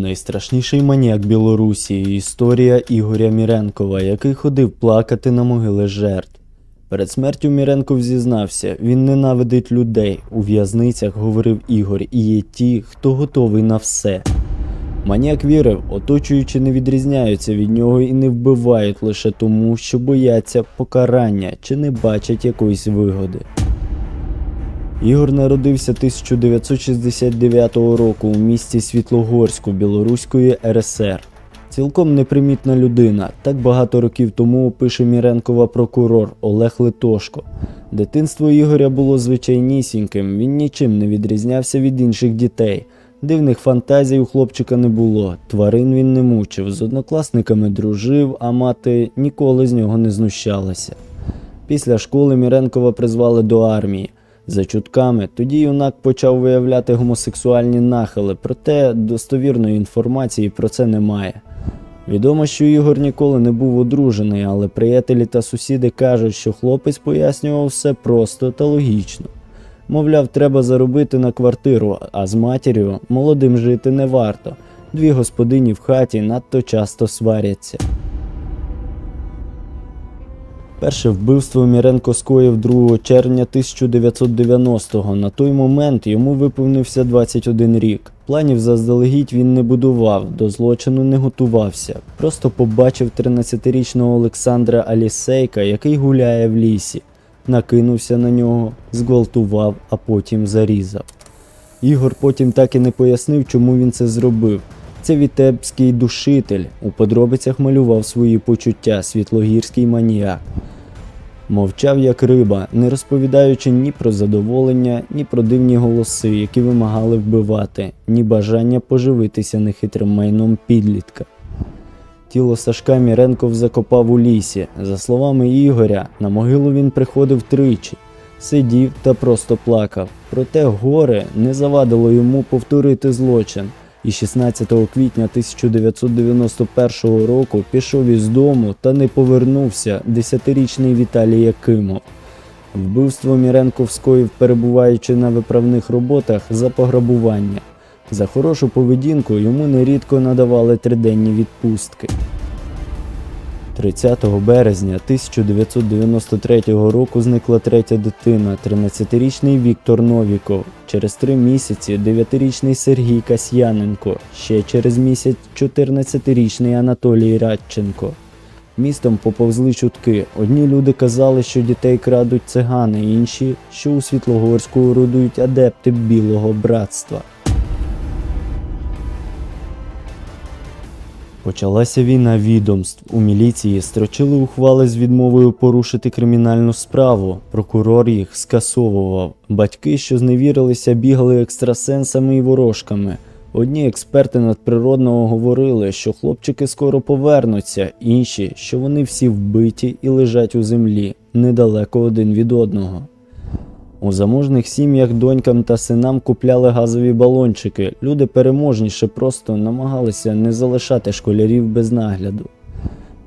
Найстрашніший маніяк Білорусі історія Ігоря Міренкова, який ходив плакати на могили жертв. Перед смертю Міренков зізнався, він ненавидить людей. У в'язницях говорив Ігор, і є ті, хто готовий на все. Маніяк вірив, оточуючі не відрізняються від нього і не вбивають лише тому, що бояться покарання чи не бачать якоїсь вигоди. Ігор народився 1969 року у місті Світлогорську Білоруської РСР. Цілком непримітна людина. Так багато років тому опише Міренкова прокурор Олег Литошко. Дитинство Ігоря було звичайнісіньким, він нічим не відрізнявся від інших дітей. Дивних фантазій у хлопчика не було, тварин він не мучив, з однокласниками дружив, а мати ніколи з нього не знущалася. Після школи Міренкова призвали до армії. За чутками, тоді юнак почав виявляти гомосексуальні нахили, проте достовірної інформації про це немає. Відомо, що Ігор ніколи не був одружений, але приятелі та сусіди кажуть, що хлопець пояснював все просто та логічно. Мовляв, треба заробити на квартиру, а з матір'ю молодим жити не варто. Дві господині в хаті надто часто сваряться. Перше вбивство Міренко скоїв 2 червня 1990-го. На той момент йому виповнився 21 рік. Планів заздалегідь він не будував, до злочину не готувався. Просто побачив 13-річного Олександра Алісейка, який гуляє в лісі. Накинувся на нього, зґвалтував, а потім зарізав. Ігор потім так і не пояснив, чому він це зробив. Це вітебський душитель. У подробицях малював свої почуття, світлогірський маніяк. Мовчав як риба, не розповідаючи ні про задоволення, ні про дивні голоси, які вимагали вбивати, ні бажання поживитися нехитрим майном підлітка. Тіло Сашка Міренков закопав у лісі. За словами Ігоря, на могилу він приходив тричі, сидів та просто плакав. Проте горе не завадило йому повторити злочин. І 16 квітня 1991 року пішов із дому та не повернувся 10-річний Віталій Якимов. Вбивство Міренковської перебуваючи на виправних роботах за пограбування. За хорошу поведінку йому нерідко надавали триденні відпустки. 30 березня 1993 року зникла третя дитина, 13-річний Віктор Новіков. Через три місяці 9-річний Сергій Касьяненко, ще через місяць 14-річний Анатолій Радченко. Містом поповзли чутки. Одні люди казали, що дітей крадуть цигани, інші, що у Світлогорську орудують адепти білого братства. Почалася війна відомств. У міліції строчили ухвали з відмовою порушити кримінальну справу. Прокурор їх скасовував. Батьки, що зневірилися, бігали екстрасенсами і ворожками. Одні експерти надприродного говорили, що хлопчики скоро повернуться, інші, що вони всі вбиті і лежать у землі, недалеко один від одного. У заможних сім'ях донькам та синам купляли газові балончики. Люди переможніше просто намагалися не залишати школярів без нагляду.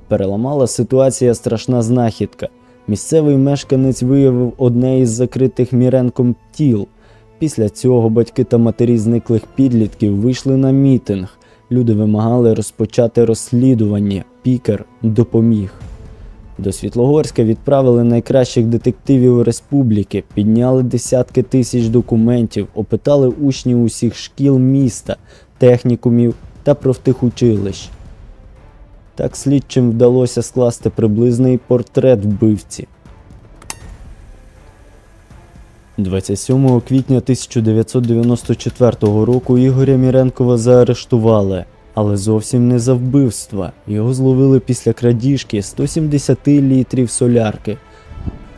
Переламала ситуація страшна знахідка. Місцевий мешканець виявив одне із закритих Міренком тіл. Після цього батьки та матері зниклих підлітків вийшли на мітинг. Люди вимагали розпочати розслідування. Пікер допоміг. До Світлогорська відправили найкращих детективів республіки, підняли десятки тисяч документів, опитали учнів усіх шкіл міста, технікумів та профтехучилищ. Так слідчим вдалося скласти приблизний портрет вбивці. 27 квітня 1994 року Ігоря Міренкова заарештували, але зовсім не за вбивства. Його зловили після крадіжки 170 літрів солярки.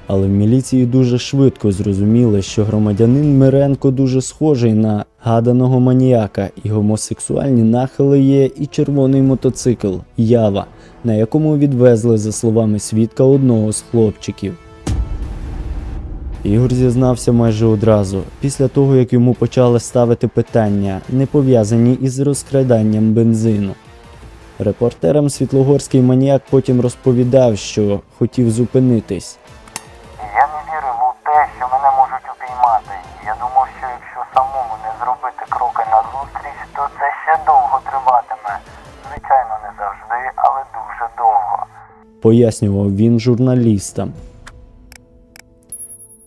Але в міліції дуже швидко зрозуміли, що громадянин Миренко дуже схожий на гаданого маніяка, і гомосексуальні нахили є, і червоний мотоцикл Ява, на якому відвезли, за словами свідка, одного з хлопчиків. Ігор зізнався майже одразу, після того як йому почали ставити питання, не пов'язані із розкраданням бензину. Репортерам світлогорський маніяк потім розповідав, що хотів зупинитись. Я не вірив у те, що мене можуть упіймати. Я думав, що якщо самому не зробити кроки на зустріч, то це ще довго триватиме. Звичайно, не завжди, але дуже довго. Пояснював він журналістам.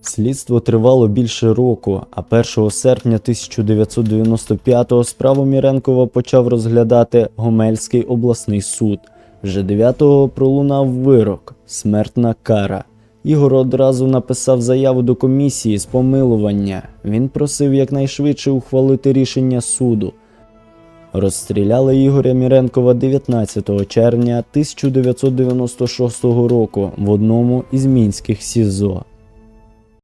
Слідство тривало більше року, а 1 серпня 1995-го справу Міренкова почав розглядати Гомельський обласний суд. Вже 9-го пролунав вирок смертна кара. Ігор одразу написав заяву до комісії з помилування. Він просив якнайшвидше ухвалити рішення суду. Розстріляли Ігоря Міренкова 19 червня 1996 року в одному із мінських СІЗО.